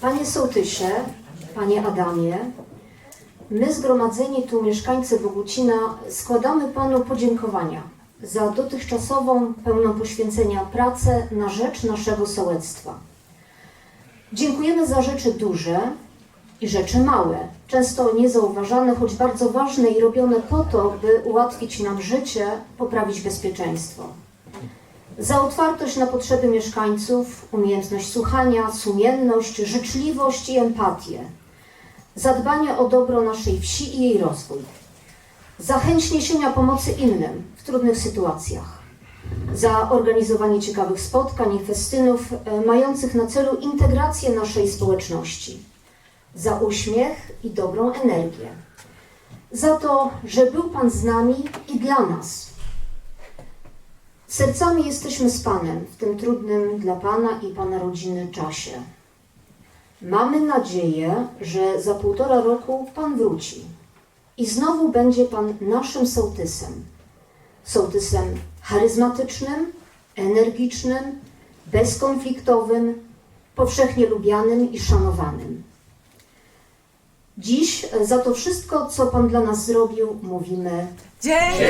Panie Sołtysie, Panie Adamie, my zgromadzeni tu mieszkańcy Bogucina składamy Panu podziękowania za dotychczasową, pełną poświęcenia pracę na rzecz naszego sołectwa. Dziękujemy za rzeczy duże i rzeczy małe, często niezauważane, choć bardzo ważne i robione po to, by ułatwić nam życie, poprawić bezpieczeństwo. Za otwartość na potrzeby mieszkańców, umiejętność słuchania, sumienność, życzliwość i empatię. Za dbanie o dobro naszej wsi i jej rozwój. Za chęć niesienia pomocy innym w trudnych sytuacjach. Za organizowanie ciekawych spotkań i festynów e, mających na celu integrację naszej społeczności. Za uśmiech i dobrą energię. Za to, że był Pan z nami i dla nas. Sercami jesteśmy z Panem w tym trudnym dla Pana i Pana rodziny czasie. Mamy nadzieję, że za półtora roku Pan wróci i znowu będzie Pan naszym sołtysem. Sołtysem charyzmatycznym, energicznym, bezkonfliktowym, powszechnie lubianym i szanowanym. Dziś za to wszystko, co Pan dla nas zrobił, mówimy Dziękujemy!